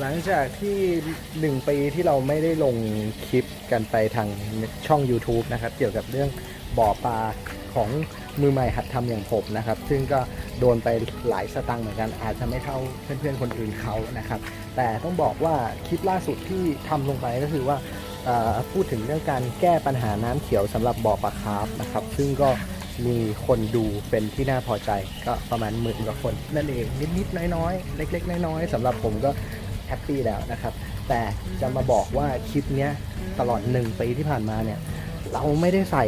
หลังจากที่หนึ่งปีที่เราไม่ได้ลงคลิปกันไปทางช่อง YouTube นะครับ เกี่ยวกับเรื่องบ่อปลาของมือใหม่หัดทำอย่างผมนะครับ ซึ่งก็โดนไปหลายสตังค์เหมือนกัน อาจจะไม่เท่าเพื่อนๆคนอื่นเขานะครับ แต่ต้องบอกว่าคลิปล่าสุดที่ทำลงไปก็คือว่าพูดถึงเรื่องการแก้ปัญหาน้ำเขียวสำหรับบ่อปลาคาร์ฟนะครับ ซึ่งก็ มีคนดูเป็นที่น่าพอใจก็ประมาณหมื่นกว่าคน นั่นเองนิดๆน้อยๆ เล็ก ๆ น้อยๆสำหรับผมก็แฮปปี้แล้วนะครับ แต่จะมาบอกว่าคลิปเนี้ยตลอดหนึ่งปีที่ผ่านมาเนี่ย เราไม่ได้ใส่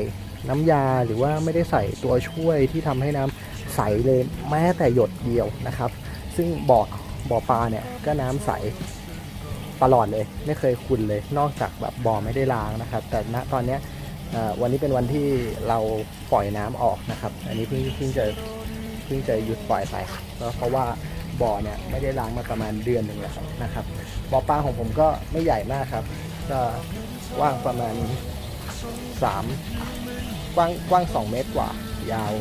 น้ำยาหรือว่าไม่ได้ใส่ตัวช่วยที่ทำให้น้ำใสเลยแม้แต่หยดเดียวนะครับ ซึ่งบ่อบ่อปลาเนี่ยก็น้ำใสตลอดเลย ไม่เคยขุ่นเลย นอกจากแบบบ่อไม่ได้ล้างนะครับ แต่ณตอนเนี้ย วันนี้เป็นวันที่เราปล่อยน้ำออกนะครับ อันนี้เพิ่งเพิ่งจะเพิ่งจะหยุดปล่อยไปก็เพราะว่าบ่อเนี่ยไม่ได้ล้างมาประมาณเดือนหนึ่งแล้วนะครับบ่อปลาของผมก็ไม่ใหญ่มากครับ ก็ว้างประมาณสามกว้างกว้าง 2 เมตรกว่า ยาว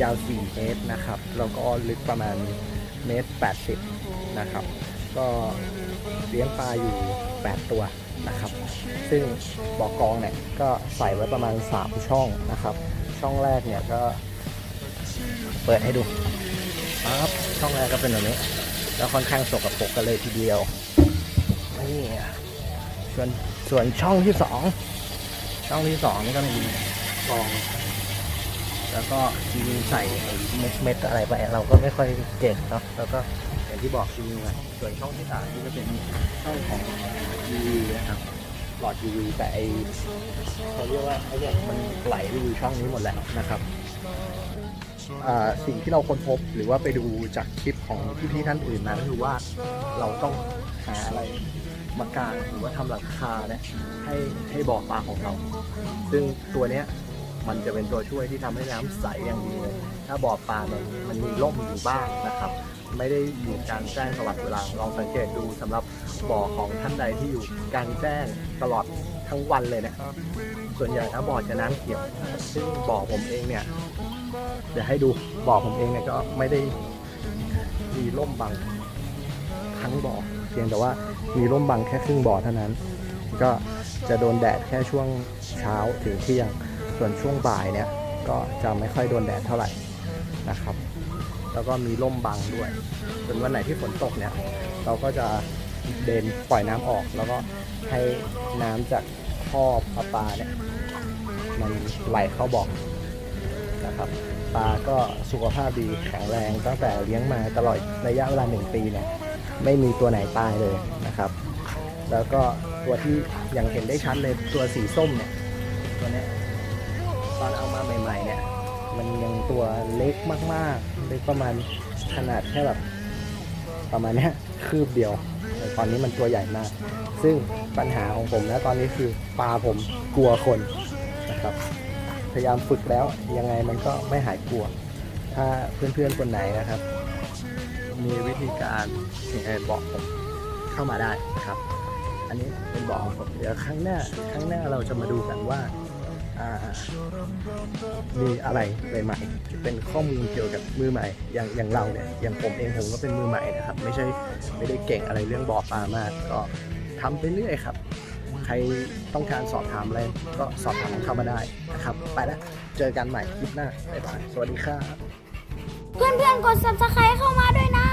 ยาว 4 เมตรนะครับแล้วก็ลึกประมาณเมตร 80 นะครับ ก็เลี้ยงปลาอยู่ 8 ตัว นะครับ ซึ่งบอกองเนี่ยก็ใส่ไว้ประมาณ 3 ช่องนะครับ ช่องแรกเนี่ยก็เปิดให้ดูครับช่องแรกก็เป็นแบบนี้ แล้วค่อนข้างสกปรกกันเลยทีเดียวนี่ส่วนส่วนช่องที่สองช่องที่สองนี่ก็มีกอง แล้วก็จริงๆใส่เม็ดเม็ดอะไรไปเราก็ไม่ค่อยเก่งเนาะแล้วก็ อย่างที่บอกจริงๆอะส่วนช่องที่สามนี่ก็เป็นช่องของ UV นะครับหลอด UV แต่ไอเขาเรียกว่าไอเนี่ยมันไหลไปอยู่ช่องนี้หมดแล้วนะครับอ่าสิ่งที่เราค้นพบหรือว่าไปดูจากคลิปของพี่ๆท่านอื่นมาก็คือว่าเราต้องหาอะไรมากางหรือว่าทำหลังคาเนี่ยให้ให้บ่อปลาของเรา ซึ่งตัวเนี้ยมันจะเป็นตัวช่วยที่ทำให้น้ำใสอย่างดีเลย ถ้าบ่อปลามันมันมีร่มอยู่บ้างนะครับ ไม่ได้อยู่กลางแจ้งตลอดเวลาลองสังเกตดูสำหรับบ่อของท่านใดที่อยู่กลางแจ้งตลอดทั้งวันเลยเนี่ยส่วนใหญ่ถ้าบ่อจะน้ำเขียวซึ่งบ่อผมเองเนี่ยเดี๋ยวให้ดูบ่อผมเองเนี่ยก็ไม่ได้มีร่มบังทั้งบ่อเพียงแต่ว่ามีร่มบังแค่ครึ่งบ่อเท่านั้น ก็จะโดนแดดแค่ช่วงเช้าถึงเที่ยง ส่วนช่วงบ่ายเนี่ยก็จะไม่ค่อยโดนแดดเท่าไหร่นะครับ แล้วก็มีร่มบังด้วยส่วนวันไหนที่ฝนตกเนี่ย เราก็จะเดินปล่อยน้ำออก แล้วก็ให้น้ำจากท่อประปาเนี่ยมันไหลเข้าบ่อนะครับปลาก็สุขภาพดีแข็งแรงตั้งแต่เลี้ยงมาตลอดระยะเวลาหนึ่งปีเนี่ยไม่มีตัวไหนตายเลยนะครับ แล้วก็ตัวที่ยังเห็นได้ชัดเลยตัวสีส้มเนี่ยตัวนี้ตอนเอามาใหม่ๆเนี่ย มันยังตัวเล็กมากๆ เล็กประมาณขนาดแค่แบบประมาณนี้คืบเดียวแต่ตอนนี้มันตัวใหญ่มาก ซึ่งปัญหาของผมนะตอนนี้คือปลาผมกลัวคนนะครับ พยายามฝึกแล้วยังไงมันก็ไม่หายกลัว ถ้าเพื่อนๆคนไหนนะครับ มีวิธีการยังไงบอกผมเข้ามาได้นะครับ อันนี้เป็นบอกของผมเดี๋ยวครั้งหน้าครั้งหน้าเราจะมาดูกันว่า มีอะไรใหม่ๆเป็นข้อมูลเกี่ยวกับมือใหม่ อย่างอย่างเราเนี่ยอย่างผมเองผมก็เป็นมือใหม่นะครับ ไม่ใช่ไม่ได้เก่งอะไรเรื่องบ่อปลามาก ก็ทำไปเรื่อยครับ ใครต้องการสอบถามอะไรก็สอบถามเข้ามาได้นะครับ ไปแล้วเจอกันใหม่คลิปหน้าบ๊ายบายสวัสดีครับเพื่อนๆกด subscribe เข้ามาด้วยนะ